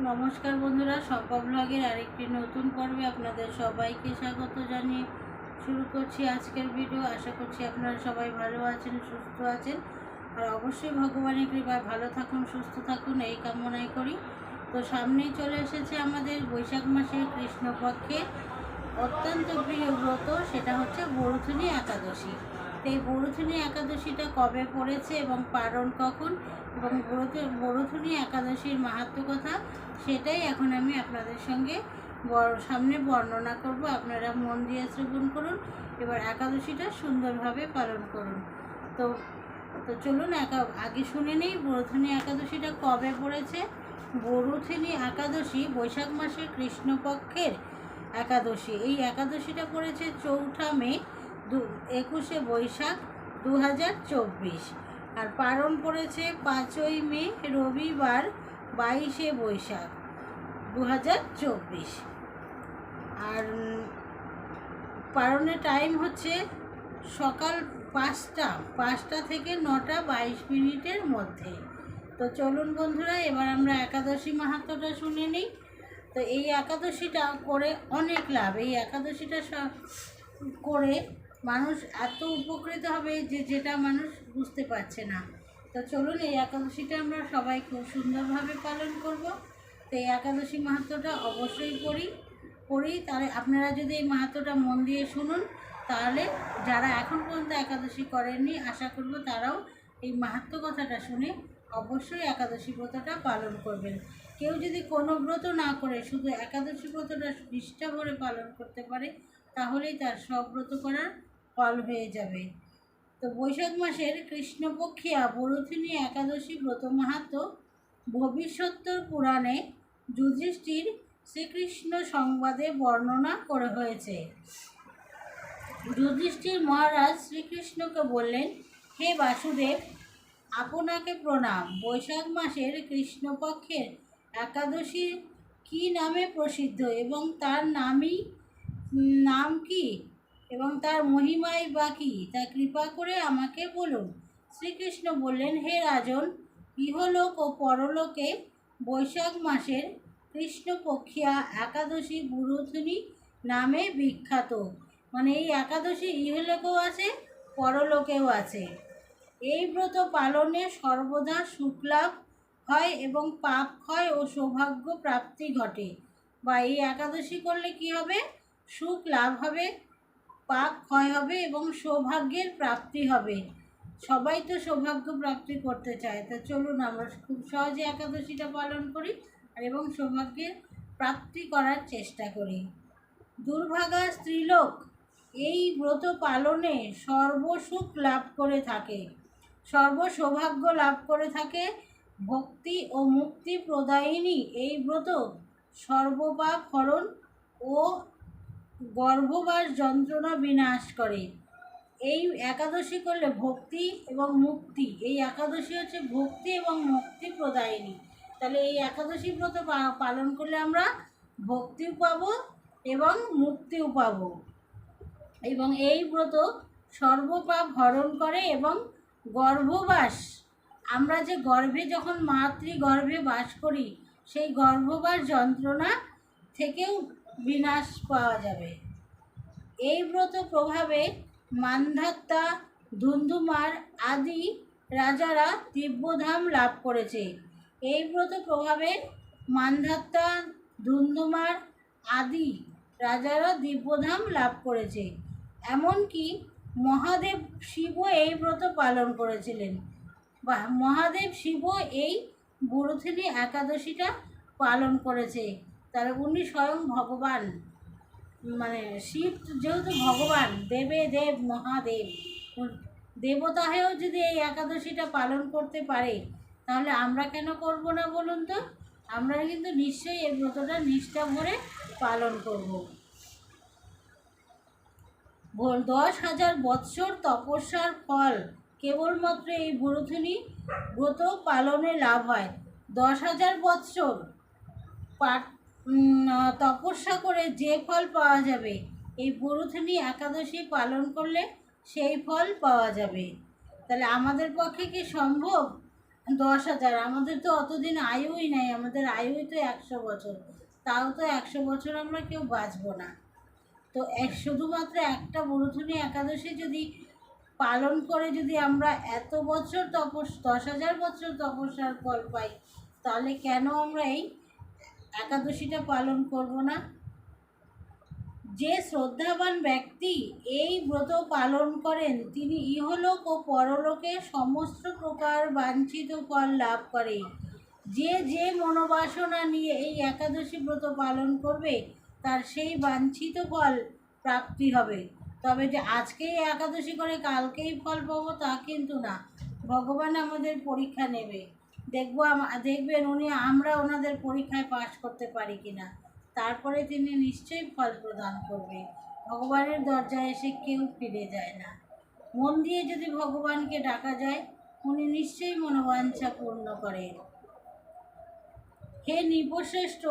নমস্কার বন্ধুরা সপা ব্লগের আরেকটি নতুন পর্বে আপনাদের সবাইকে স্বাগত জানিয়ে শুরু করছি আজকের ভিডিও। আশা করছি আপনারা সবাই ভালো আছেন, সুস্থ আছেন। আর অবশ্যই ভগবানের কৃপায় ভালো থাকুন, সুস্থ থাকুন, এই কামনাই করি। তো সামনেই চলে এসেছে আমাদের বৈশাখ মাসের কৃষ্ণপক্ষে অত্যন্ত প্রিয় ব্রত, সেটা হচ্ছে বরুথুনি একাদশী। তো এই একাদশীটা কবে পড়েছে এবং পালন কখন? এবং বরুথ- বরুথুনি একাদশীর মাহাত্ম কথা সেটাই এখন আমি আপনাদের সঙ্গে সামনে বর্ণনা করব। আপনারা মন দিয়ে শ্রবণ করুন, এবার একাদশীটা সুন্দরভাবে পালন করুন। তো তো চলুন একা, আগে শুনে নেই বরুথুনি একাদশীটা কবে পড়েছে। বরুথিনী একাদশী বৈশাখ মাসের কৃষ্ণপক্ষের একাদশী। এই একাদশীটা পড়েছে চৌঠা মে দু, একুশে বৈশাখ দু হাজার চব্বিশ। আর পালন পড়েছে পাঁচই মে, রবিবার বাইশে বৈশাখ দু হাজার চব্বিশ। আর পালনের টাইম হচ্ছে সকাল পাঁচটা পাঁচটা থেকে নটা বাইশ মিনিটের মধ্যে। তো চলুন বন্ধুরা, এবার আমরা একাদশী মাহাত্মটা শুনে নিই। তো এই একাদশীটা করে অনেক লাভ। এই একাদশীটা করে মানুষ এত উপকৃত হবে যে যেটা মানুষ বুঝতে পারছে না। তো চলুন, এই একাদশীটা আমরা সবাই খুব সুন্দরভাবে পালন করব। তো এই একাদশী মাহাত্মটা অবশ্যই পড়ি পড়ি। তাহলে আপনারা যদি এই মাহাত্মটা মন দিয়ে শুনুন, তাহলে যারা এখন পর্যন্ত একাদশী করেননি, আশা করব তারাও এই মাহাত্ম কথাটা শুনে অবশ্যই একাদশী ব্রতটা পালন করবেন। কেউ যদি কোনো ব্রত না করে শুধু একাদশী ব্রতটা নিষ্ঠা ভরে পালন করতে পারে, তাহলেই তার সব ব্রত করার ফল হয়ে যাবে। তো বৈশাখ মাসের কৃষ্ণপক্ষিয়া বরুথিনী একাদশী ব্রত মাহাত্ম ভবিষ্যত্তর পুরাণে যুধিষ্ঠির শ্রীকৃষ্ণ সংবাদে বর্ণনা করে হয়েছে। যুধিষ্ঠির মহারাজ শ্রীকৃষ্ণকে বললেন, হে বাসুদেব, আপনাকে প্রণাম। বৈশাখ মাসের কৃষ্ণপক্ষের একাদশী কি নামে প্রসিদ্ধ এবং তার নামই, নাম কি? এবং তার মহিমাই বা কি? তা কৃপা করে আমাকে বলুন। শ্রীকৃষ্ণ বললেন, হে রাজন, ইহলোক ও পরলোকে বৈশাখ মাসের কৃষ্ণপক্ষিয়া একাদশী বুরুথুনি নামে বিখ্যাত। মানে এই একাদশী ইহলোকেও আছে, পরলোকেও আছে। এই ব্রত পালনে সর্বদা সুখলাভ হয় এবং পাপ ক্ষয় ও সৌভাগ্য প্রাপ্তি ঘটে। বা এই একাদশী করলে কি হবে? সুখ লাভ হবে। পাপ ক্ষয় হবে এবং সৌভাগ্যের প্রাপ্তি হবে। সবাই তো সৌভাগ্য প্রাপ্তি করতে চায়। তা চলুন, আমরা খুব সহজে একাদশীটা পালন করি আর এবং সৌভাগ্যের প্রাপ্তি করার চেষ্টা করি। দুর্ভাগা স্ত্রীলোক এই ব্রত পালনে সর্বসুখ লাভ করে থাকে। সর্বসৌভাগ্য লাভ করে থাকে। ভক্তি ও মুক্তি প্রদায়িনী এই ব্রত সর্বপাপ হরণ ও গর্ভবাস যন্ত্রণা বিনাশ করে। এই একাদশী করলে ভক্তি এবং মুক্তি, এই একাদশী হচ্ছে ভক্তি এবং মুক্তি প্রদায়িনী। তাহলে এই একাদশী ব্রত পালন করলে আমরা ভক্তিও পাবো এবং মুক্তিও পাবো। এবং এই ব্রত সর্বপাপ হরণ করে এবং গর্ভবাস, আমরা যে গর্ভে যখন মাতৃ গর্ভে বাস করি, সেই গর্ভবাস যন্ত্রণা থেকেও বিনাশ পাওয়া যাবে। এই ব্রত প্রভাবে মান্ধাত্তা, ধুন্ধুমার আদি রাজারা দিব্যধাম লাভ করেছে। এই ব্রত প্রভাবে মান্ধাত্তা, ধুন্ধুমার আদি রাজারা দিব্যধাম লাভ করেছে। এমনকি মহাদেব শিবও এই ব্রত পালন করেছিলেন। বা মহাদেব শিবও এই বুরুথিনী একাদশীটা পালন করেছে। তাহলে উনি স্বয়ং ভগবান। মানে শিব যেহেতু ভগবান, দেবে দেব মহাদেব। দেবতা হয়েও যদি এই একাদশীটা পালন করতে পারে, তাহলে আমরা কেন করব না বলুন তো? আমরা কিন্তু নিশ্চয়ই এই ব্রতটা নিষ্ঠা ভরে পালন করব। দশ হাজার বৎসর তপস্যার ফল। কেবলমাত্র এই বুরুথুনি ব্রত পালনে লাভ হয়। দশ হাজার বৎসর তপস্যা করে যে ফল পাওয়া যাবে, এই বরুথিনী একাদশী পালন করলে সেই ফল পাওয়া যাবে। তাহলে আমাদের পক্ষে কি সম্ভব? দশ হাজার, আমাদের তো অতদিন আয়ুই নাই, আমাদের আয়ুই তো একশো বছর। তাও তো একশো বছর আমরা কেউ বাঁচবো না। তো এক, শুধুমাত্র একটা বুড়ুথুনি একাদশী যদি পালন করে যদি আমরা এত বছর তপস, দশ হাজার বছর তপস্যার ফল পাই, তাহলে কেন আমরা এই একাদশীটা পালন করব না। যে শ্রদ্ধাবান ব্যক্তি এই ব্রত পালন করেন, তিনি ইহলোক ও পরলোকে সমস্ত প্রকার বাঞ্ছিত ফল লাভ করে। যে যে মনোবাসনা নিয়ে এই একাদশী ব্রত পালন করবে, তার সেই বাঞ্ছিত ফল প্রাপ্তি হবে। তবে যে আজকেই একাদশী করে কালকেই ফল পাবো তা কিন্তু না। ভগবান আমাদের পরীক্ষা নেবে। দেখব দেখবেন উনি, আমরা ওনাদের পরীক্ষায় পাশ করতে পারি কিনা। তারপরে তিনি নিশ্চয়ই ফল প্রদান করবে। ভগবানের দরজায় এসে কেউ ফিরে যায় না। মন দিয়ে যদি ভগবানকে ডাকা যায়, উনি নিশ্চয়ই মনোবাঞ্ছা পূর্ণ করে হে নিপশ্রেষ্ঠ,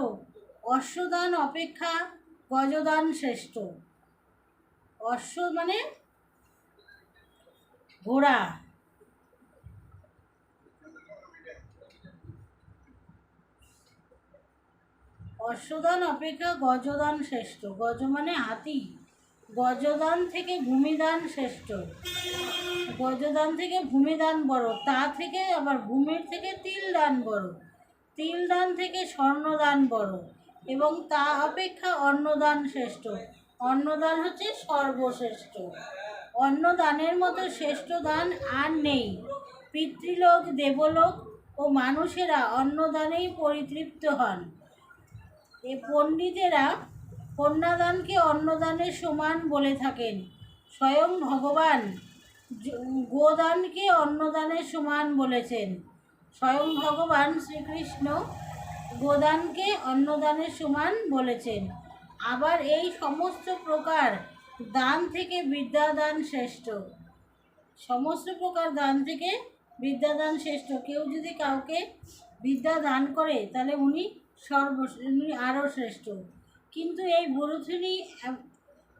অশ্বদান অপেক্ষা গজদান শ্রেষ্ঠ। অশ্ব মানে ঘোড়া। অশ্বদান অপেক্ষা গজদান শ্রেষ্ঠ। গজ মানে হাতি। গজদান থেকে ভূমিদান শ্রেষ্ঠ। গজদান থেকে ভূমিদান বড়, তা থেকে আবার ভূমির থেকে তিল দান বড়। তিল দান থেকে স্বর্ণদান বড় এবং তা অপেক্ষা অন্নদান শ্রেষ্ঠ। অন্নদান হচ্ছে সর্বশ্রেষ্ঠ। অন্নদানের মতো শ্রেষ্ঠ দান আর নেই। পিতৃলোক, দেবলোক ও মানুষেরা অন্নদানেই পরিতৃপ্ত হন। এ পণ্ডিতেরা কন্যাদানকে অন্নদানের সমান বলে থাকেন। স্বয়ং ভগবান গোদানকে অন্নদানের সমান বলেছেন। স্বয়ং ভগবান শ্রীকৃষ্ণ গোদানকে অন্নদানের সমান বলেছেন। আবার এই সমস্ত প্রকার দান থেকে বিদ্যাদান শ্রেষ্ঠ। সমস্ত প্রকার দান থেকে বিদ্যাদান শ্রেষ্ঠ। কেউ যদি কাউকে বিদ্যা দান করে, তাহলে উনি সর্ব আরও শ্রেষ্ঠ। কিন্তু এই বুড়ুথিনী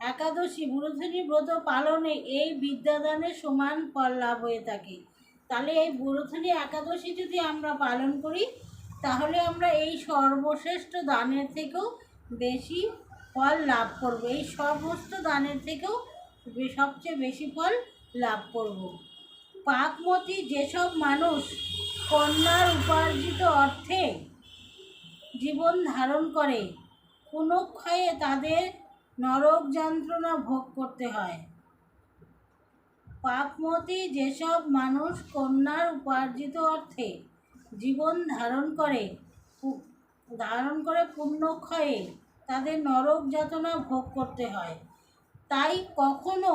একাদশী বুড়ুথিনী ব্রত পালনে এই বিদ্যাদানের সমান ফল লাভ হয়ে থাকে। তাহলে এই বুড়ুথিনী একাদশী যদি আমরা পালন করি, তাহলে আমরা এই সর্বশ্রেষ্ঠ দানের থেকেও বেশি ফল লাভ করব। এই সমস্ত দানের থেকেও সবচেয়ে বেশি ফল লাভ করব। পাকমতি যেসব মানুষ কন্যার উপার্জিত অর্থে জীবন ধারণ করে পুনঃক্ষয়ে তাদের নরক যন্ত্রণা ভোগ করতে হয়। পাপমতি যেসব মানুষ কন্যার উপার্জিত অর্থে জীবন ধারণ করে ধারণ করে পুণ্যক্ষয়ে তাদের নরক যাতনা ভোগ করতে হয়, তাই কখনো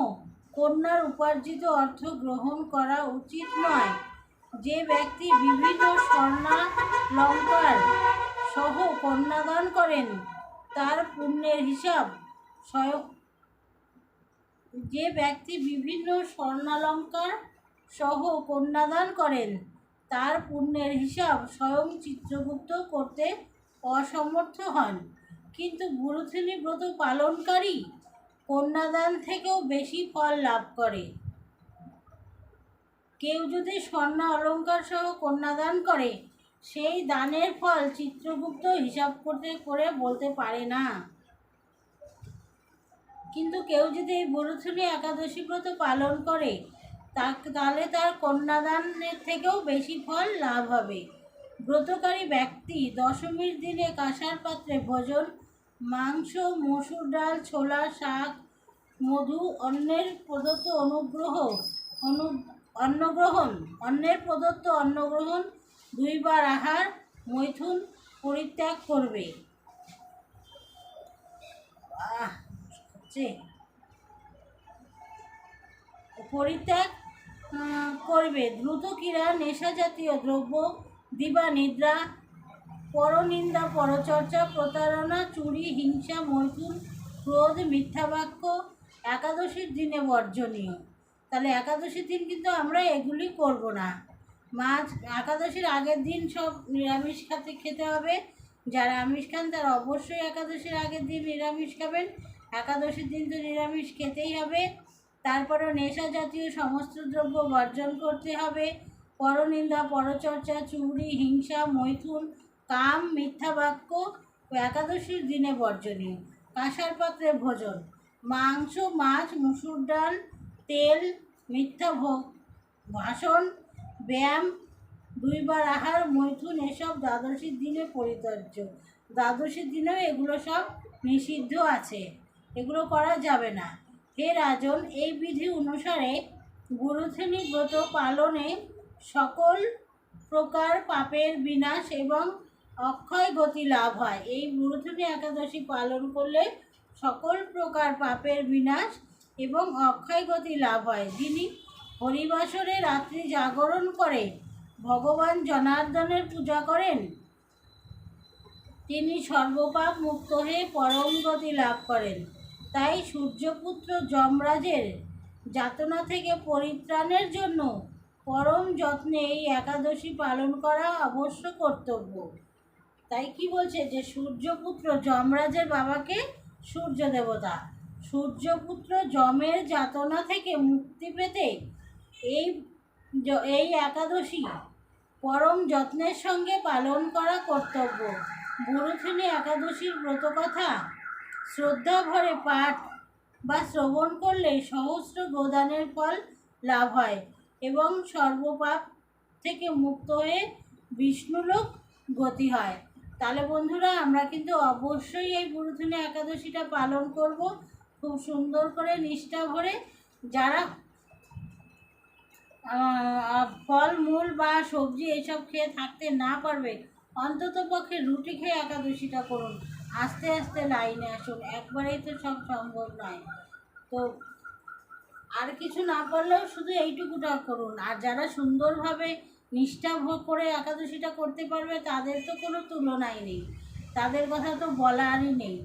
কন্যার উপার্জিত অর্থ গ্রহণ করা উচিত নয়। যে ব্যক্তি বিভিন্ন স্বর্ণালঙ্কার সহ কন্যাদান করেন। তার পুণ্যের হিসাব স্বয়ং যে ব্যক্তি বিভিন্ন স্বর্ণালঙ্কার সহ কন্যাদান করেন, তার পুণ্যের হিসাব স্বয়ং চিত্রগুপ্ত করতে অসমর্থ হন। কিন্তু গুরুথিনী ব্রত পালনকারী কন্যাদান থেকেও বেশি ফল লাভ করে। কেউ যদি স্বর্ণ অলঙ্কার সহ কন্যাদান করে সেই দানের ফল চিত্রগুপ্ত হিসাব করতে করে বলতে পারে না। কিন্তু কেউ যদি এই বুড়ুথুলি একাদশী ব্রত পালন করে তাহলে তার কন্যাদানের থেকেও বেশি ফল লাভ হবে। ব্রতকারী ব্যক্তি দশমীর দিনে কাঁসার পাত্রে ভোজন, মাংস, মসুর ডাল, ছোলা, শাক, মধু অন্যের প্রদত্ত অনুগ্রহ অনু অন্নগ্রহণ অন্যের প্রদত্ত অন্নগ্রহণ দুইবার আহার মৈথুন পরিত্যাগ করবে। পরিত্যাগ করবে। দ্রুত ক্রীড়া, নেশা জাতীয় দ্রব্য, দিবা, নিদ্রা, পরনিন্দা, পরচর্চা, প্রতারণা, চুরি, হিংসা, মৈথুন, ক্রোধ, মিথ্যা বাক্য, একাদশীর দিনে বর্জনীয়। তাহলে একাদশীর দিন কিন্তু আমরা এগুলি করব না। মাছ একাদশীর আগের দিন সব নিরামিষ খাতে খেতে হবে। যারা আমিষ খান তারা অবশ্যই একাদশীর আগের দিন নিরামিষ খাবেন। একাদশীর দিন তো নিরামিষ খেতেই হবে। তারপরে নেশা জাতীয় সমস্ত দ্রব্য বর্জন করতে হবে। পরনিন্দা, পরচর্চা, চুরি, হিংসা, মৈথুন, কাম, মিথ্যা বাক্য একাদশীর দিনে বর্জনীয়। কাঁসার পাত্রে ভোজন। মাংস, মাছ, মুসুর ডাল, তেল, মিথ্যা ভোগ, ভাষণ ব্যায়াম, দুইবার আহার, মৈথুন এসব দ্বাদশীর দিনে পরিত্যাজ্য। দ্বাদশীর দিনেও এগুলো সব নিষিদ্ধ আছে। এগুলো করা যাবে না। হে রাজন, এই বিধি অনুসারে গুরুথেনী ব্রত পালনে সকল প্রকার পাপের বিনাশ এবং অক্ষয় গতি লাভ হয়। এই গুরুথনী একাদশী পালন করলে সকল প্রকার পাপের বিনাশ এবং অক্ষয় গতি লাভ হয়। যিনি হরিবাসরে রাত্রি জাগরণ করে ভগবান জনার্দনের পূজা করেন। তিনি সর্বপাপ মুক্ত হয়ে পরম গতি লাভ করেন। তাই সূর্যপুত্র যমরাজের যাতনা থেকে পরিত্রাণের জন্য পরম যত্নে এই একাদশী পালন করা অবশ্য কর্তব্য। তাই কি বলছে যে, সূর্যপুত্র যমরাজের বাবাকে সূর্য দেবতা, সূর্যপুত্র যমের যাতনা থেকে মুক্তি পেতে এই এই একাদশী পরম যত্নের সঙ্গে পালন করা কর্তব্য। গুরুথিনী একাদশীর ব্রতকথা শ্রদ্ধা ভরে পাঠ বা শ্রবণ করলে সহস্র গোদানের ফল লাভ হয় এবং সর্বপাপ থেকে মুক্ত হয়ে বিষ্ণুলোক গতি হয়। তাহলে বন্ধুরা, আমরা কিন্তু অবশ্যই এই গুরুথিনী একাদশীটা পালন করব। খুব সুন্দর করে নিষ্ঠা ভরে যারা আহ, ফল মূল বা সবজি এসব খেয়ে থাকতে না পারবে অন্তত পক্ষে রুটি খেয়ে একাদশীটা করুন। আস্তে আস্তে লাইনে আসুন একবারেই তো সব সম্ভব নয়। তো আর কিছু না পারলেও শুধু এইটুকুটা করুন। আর যারা সুন্দরভাবে নিষ্ঠা ভোগ করে একাদশীটা করতে পারবে তাদের তো কোনো তুলনাই নেই। তাদের কথা তো বলারই নেই।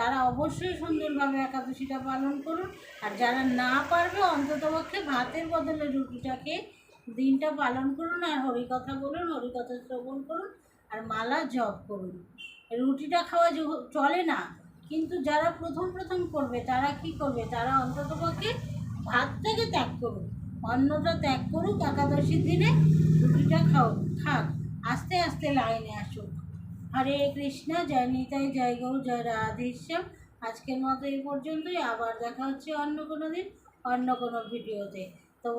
তারা অবশ্যই সুন্দরভাবে একাদশীটা পালন করুন। আর যারা না পারবে অন্ততপক্ষে ভাতের বদলে রুটিটা খেয়ে দিনটা পালন করুন আর হরিকথা বলুন, হরিকথা শ্রবণ করুন আর মালা জপ করুন। রুটিটা খাওয়া চলে না, কিন্তু যারা প্রথম প্রথম করবে, তারা কি করবে? তারা অন্ততপক্ষে ভাতটাকে ত্যাগ করুক, অন্নটা ত্যাগ করুক, একাদশীর দিনে রুটিটা খাও, খাক, আস্তে আস্তে লাইনে আসুক। হরে কৃষ্ণ, জয় নিতাই, জয় গৌ জয় রাধেশ্যাম আজকের মতো এই পর্যন্তই। আবার দেখা হচ্ছে অন্য কোনো দিন, অন্য কোনো ভিডিওতে। তো